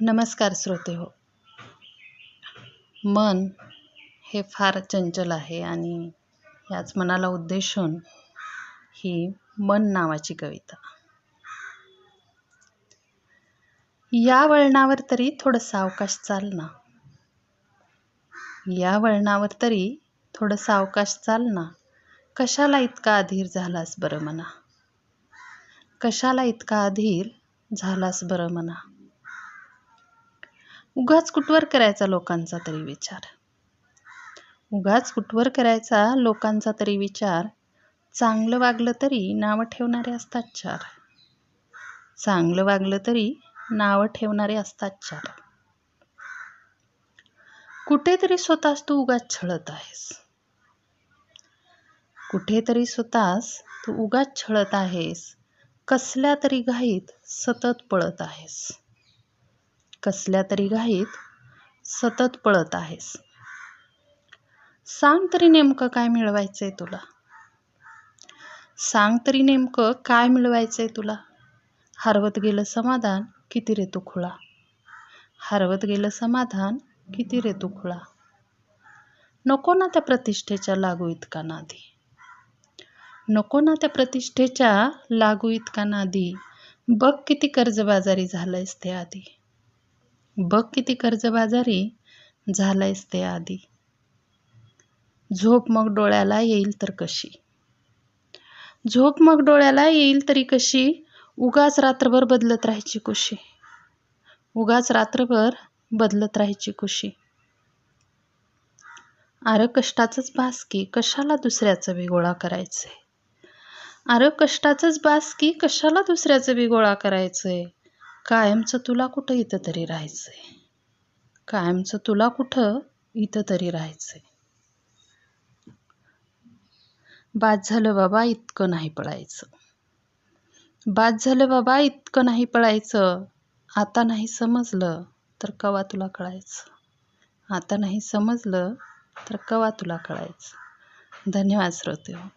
नमस्कार श्रोते हो. मन हे फार चंचल आहे आणि याच मनाला उद्देशून ही मन नावाची कविता. या वळणावर तरी थोडं सावकाश चाल ना. या वळणावर तरी थोडं सावकाश चाल ना. कशाला इतका अधीर झालास बरं मना कशाला इतका अधीर झालास बरं मना उगाच कुटवर करायचा लोकांचा तरी विचार? उगाच कुटवर करायचा लोकांचा तरी विचार? चांगलं वागलं तरी नावं ठेवणारे असतात चार. चांगलं वागलं तरी नावं ठेवणारे असतात चार. कुठेतरी स्वतःच तू उगाच छळत आहेस. कुठेतरी स्वतःस तू उगाच छळत आहेस. कसल्या तरी घाईत सतत पळत आहेस. कसल्या तरी घाईत सतत पळत आहेस. सांग तरी नेमकं काय मिळवायचंय तुला. सांग तरी नेमकं काय मिळवायचंय तुला. हरवत गेलं समाधान किती रे तू खुळा. हरवत गेलं समाधान किती रे तू खुळा. नको ना त्या प्रतिष्ठेच्या लागू इतका नादी. नको ना त्या प्रतिष्ठेच्या लागू इतका नादी. बघ किती कर्जबाजारी झालंयस ते आधी बघ किती कर्जबाजारी झालायस ते आधी. झोप मग डोळ्याला येईल तर कशी? झोप मग डोळ्याला येईल तरी कशी? उगाच रात्रभर बदलत राहायची कुशी? उगाच रात्रभर बदलत राहायची कुशी? अरे कष्टाचंच बास की कशाला दुसऱ्याचं बी गोळा करायचंय? अरे कष्टाचंच बास की कशाला दुसऱ्याचं बी गोळा करायचंय? कायमचं तुला कुठं इथं तरी राहायचंय? कायमचं तुला कुठं इथं तरी राहायचंय? बाद झालं बाबा इतकं नाही पळायचं. बाद झालं बाबा इतकं नाही पळायचं. आता नाही समजलं तर कवा तुला कळायचं? आता नाही समजलं तर कवा तुला कळायचं? धन्यवाद श्रोते हो.